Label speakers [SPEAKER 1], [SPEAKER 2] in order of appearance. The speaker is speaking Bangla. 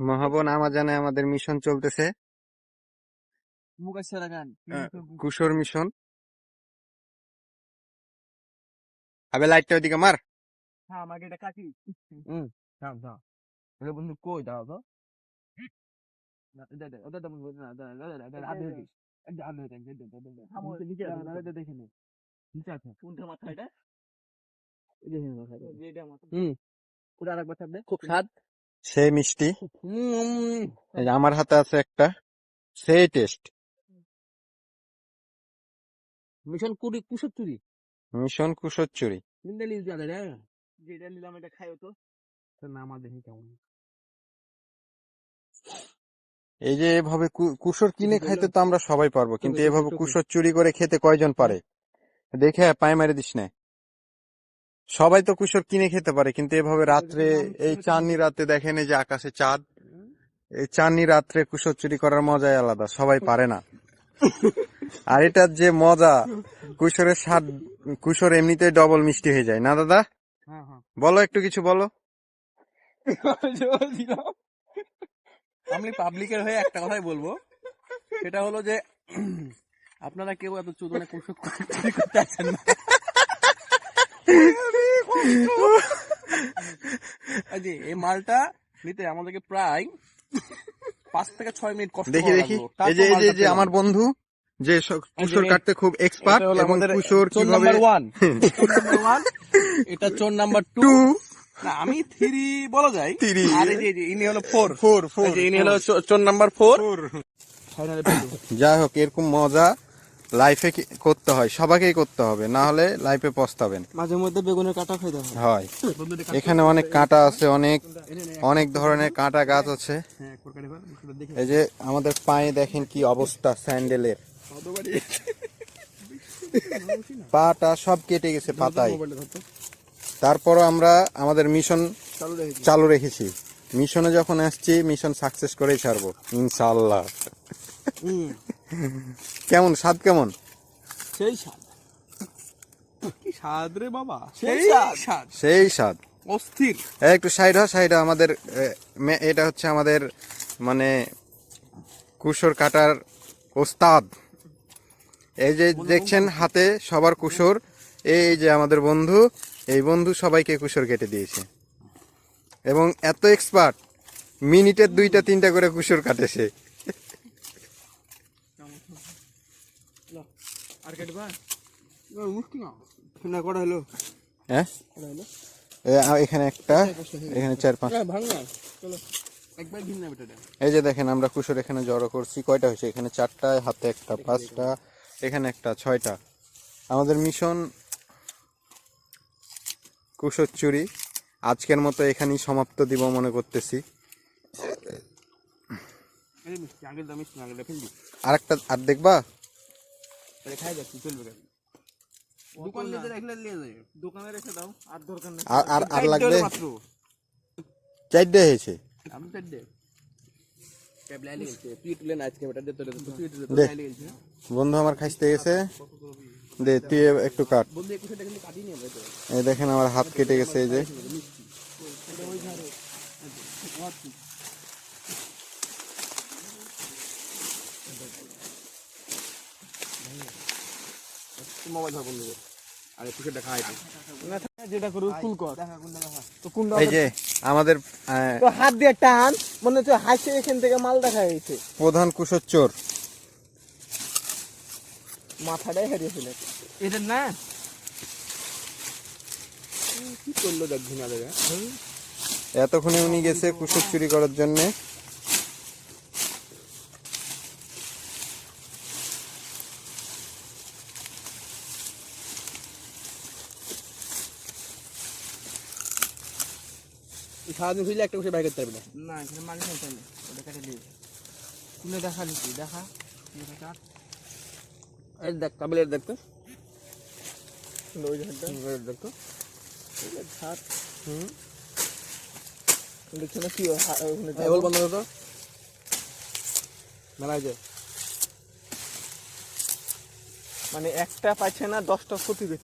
[SPEAKER 1] মহাবন আমাজানে আমাদের মিশন চলতেছে। কুশোর মিশন আবে লাইটটা ওইদিকে মার।
[SPEAKER 2] হ্যাঁ আমাকে এটা কাটি। হুম দাও দাও। ওরে বন্ধু কই? দাও তো। খুব স্বাদ
[SPEAKER 1] সেই মিষ্টি? আমার হাতে আছে একটা সেই টেস্ট
[SPEAKER 2] মিশন কুড়ি কুশোর চুরি
[SPEAKER 1] মিশন কুশোর চুরি
[SPEAKER 2] লিজ যেটা নিলাম এটা খাইও তো। নাম দেখি কেমন।
[SPEAKER 1] এই যে এভাবে কু- কুশোর কিনে খাইতে তো আমরা সবাই পারব কিন্তু এভাবে কুশোর চুরি করে খেতে কয়জন পারে? দেখে পায়ে মারি দিস না। সবাই তো কুশোর কিনে খেতে পারে কিন্তু এভাবে রাত্রে এই চাঁদনি রাতে দেখেন এই যে আকাশে চাঁদ এই চাঁদনি রাত্রে কুশোর চুরি করার মজাই আলাদা সবাই পারে না। আর এটার যে মজা কুশোরের স্বাদ কুশোর এমনিতে ডবল মিষ্টি হয়ে যায় না দাদা?
[SPEAKER 2] হ্যাঁ হ্যাঁ।
[SPEAKER 1] বলো একটু কিছু বলো।
[SPEAKER 2] আমি পাবলিকের হয়ে একটা কথাই বলব। সেটা হলো যে আপনারা কেউ এত চোদনে কুশক করতে আসছেন না। এই এই মালটা নিতে আমাদেরকে প্রায় পাঁচ থেকে ছয় মিনিট কষ্ট
[SPEAKER 1] দেখি দেখি। এই যে এই যে আমার বন্ধু যে কুশোর কাটতে খুব এক্সপার্ট এবং কুশোর কীভাবে
[SPEAKER 2] এটা চোর নাম্বার টু না আমি থ্রি বলা যায়। আর যে ইনি হলো ফোর
[SPEAKER 1] ফোর
[SPEAKER 2] যে ইনি হলো চোর নাম্বার ফোর
[SPEAKER 1] যাই হোক এরকম মজা। লাইফে করতে হয়? সবাইকেই করতে হবে। না হলে লাইফে পস্তাবেন।
[SPEAKER 2] মাঝে মধ্যে বেগুনের কাটা খাইতে হয়।
[SPEAKER 1] হয়। এখানে অনেক কাঁটা আছে অনেক অনেক ধরনের কাঁটা গাছ আছে।
[SPEAKER 2] হ্যাঁ
[SPEAKER 1] এই যে আমাদের পায়ে দেখেন কি অবস্থা স্যান্ডেলের। পাটা সব কেটে গেছে পাতায়। তারপরও আমরা আমাদের মিশন
[SPEAKER 2] চালু রেখেছি।
[SPEAKER 1] মিশনে যখন আসছি মিশন সাকসেস করেই ছাড়বো ইনশাআল্লাহ।
[SPEAKER 2] হুম।
[SPEAKER 1] কেমন স্বাদ কেমন?
[SPEAKER 2] সেই স্বাদ। কি স্বাদ রে বাবা? সেই স্বাদ।
[SPEAKER 1] সেই স্বাদ।
[SPEAKER 2] অস্থির।
[SPEAKER 1] এই একটু সাইড হ সাইড আমাদের এটা হচ্ছে আমাদের মানে কুশোর কাটার ওস্তাদ। এই যে দেখছেন হাতে সবার কুশোর এই যে আমাদের বন্ধু এই বন্ধু সবাইকে কুশোর কেটে দিয়েছে। এবং এত এক্সপার্ট মিনিটের দুইটা তিনটা করে কুশোর কাটেছে
[SPEAKER 2] কটা
[SPEAKER 1] হ্যাঁ? এখানে একটা এখানে চার পাঁচ।
[SPEAKER 2] হ্যাঁ
[SPEAKER 1] এই যে দেখেন আমরা কুশোর এখানে জড়ো করছি। কয়টা হয়েছে? এখানে চারটা হাতে একটা পাঁচটা এখানে একটা ছয়টা। আমাদের মিশন কুশোর চুরি। আজকের মতো এখানেই সমাপ্ত দিব মনে করতেছি।
[SPEAKER 2] ফেলবি।
[SPEAKER 1] আর একটা আর দেখবা?
[SPEAKER 2] খাই যাচ্ছি চলবে কেন দোকান রেখে দাও আর দরকার নেই।
[SPEAKER 1] আর আর আর লাগবে? চারটে হয়েছে?
[SPEAKER 2] আমি চারটে।
[SPEAKER 1] বন্ধু আমার খাইতে গেছে। দে তুই একটু কাট। এই দেখেন আমার হাত কেটে গেছে এই যে।
[SPEAKER 2] মোবাইল ধর বন্ধু। আর যেটা করু ফুল কর। তো কোনটা
[SPEAKER 1] এই যে আমাদের
[SPEAKER 2] তো হাত দিয়ে টান মনে হচ্ছে হাসে এখান থেকে মাল দেখা গেছে
[SPEAKER 1] প্রধান কুশোর চোর।
[SPEAKER 2] মাথাটাই হারিয়ে ফেলে এটা না? কি করল দেখ ঘুমা দেবে
[SPEAKER 1] এতক্ষণে উনি গেছে কুশোর চুরি করার জন্যে।
[SPEAKER 2] সারাদিন খুঁজলে একটা বসে বাইরে করতে পারবে না। এখানে নাই তাহলে। ওটা কেটে দেখা নিচ্ছি দেখা। এই দেখ কাবিলের দেখ তো। ওই ঝাড়টা দেখ তো। ঝাড় হুম। দেখছ না কি ওখানে বন্ধ যায় মানে একটা পাচ্ছে না দশটা ক্ষতি